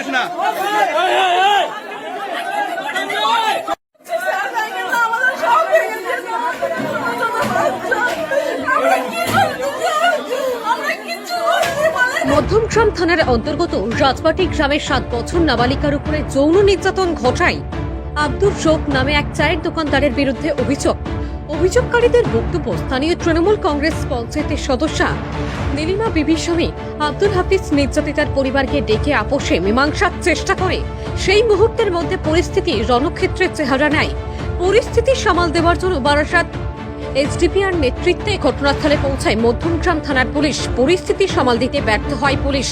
করিস না। মধ্যমগ্রাম থানার অন্তর্গত রাজবাটি গ্রামের সাত বছর নাবালিকার উপরে যৌন নির্যাতন ঘটায় আব্দুর শোক নামে এক চায়ের দোকানদারের বিরুদ্ধে অভিযোগ। অভিযোগকারীদের বক্তব্য স্থানীয় তৃণমূল কংগ্রেস পঞ্চায়েতের সদস্যা নীলিমা বিবির স্বামী আব্দুল হাফিজ নির্যাতিতার পরিবারকে ডেকে আপোষে মীমাংসার চেষ্টা করে। সেই মুহূর্তের মধ্যে পরিস্থিতি রণক্ষেত্রের চেহারা নেয়। পরিস্থিতি সামাল দেওয়ার জন্য বারাসাত এসডিপিআর নেতৃত্বে ঘটনাস্থলে পৌঁছায় মধ্যমগ্রাম থানার পুলিশ। পরিস্থিতি সামাল দিতে ব্যর্থ হয় পুলিশ।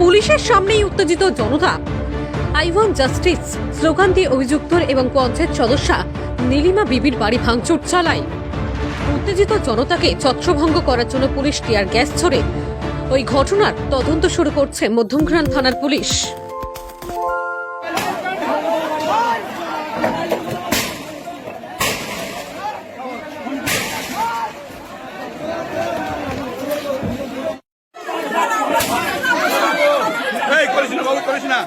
পুলিশের সামনেই উত্তেজিত জনতা। আই ওয়ান্ট জাস্টিস, স্লোগান দিয়ে অভিযুক্ত এবং পঞ্চায়েত সদস্যা নীলিমা বিবির বাড়ি ভাঙচুর চালায়। উত্তেজিত জনতাকে ছত্রভঙ্গ করার জন্য পুলিশ টিয়ার গ্যাস ছড়ে। ওই ঘটনার তদন্ত শুরু করছে মধ্যমগ্রাম থানার পুলিশ। এই করিস না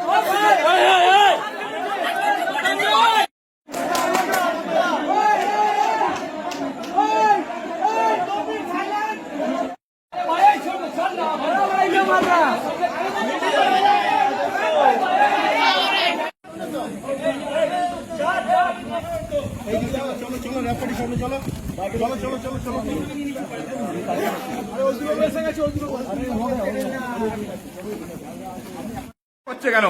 করছে কেন?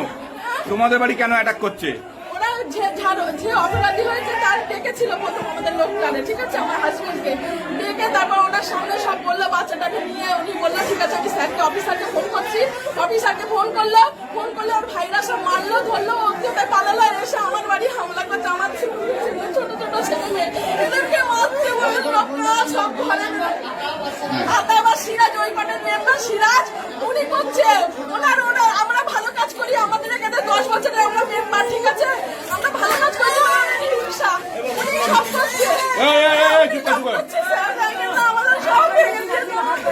তোমাদের বাড়ি কেন অ্যাটাক করছে? ওরা যে ঝাড়ো যে অপরাধী হয়েছে তার ডেকেছিল প্রথম আমাদের লোকটানে ঠিক আছে? আমার হাজবেন্ডকে ডেকে তারপর ওনার সামনে সব বলল বাচ্চাটাকে নিয়ে উনি বলল ঠিক আছে আমি স্যারকে অফিসারকে ফোন করছি। অফিসারকে ফোন করল ফোন করলে ওর ভাইরা সব মারলো ধরলো ওকে পালালো এসে আমার বাড়ি হামলা করছে আমার আবার সিরাজ ওই পাটের মেম্বার সিরাজ উনি করছে ওনার ওনার আমরা ভালো কাজ করি আমাদের এখানে দশ বছরের আমরা মেম্বার ঠিক আছে? আমরা ভালো কাজ করি হিংসা। উনি সব করছে। আমাদের সব ভেঙে কি করতে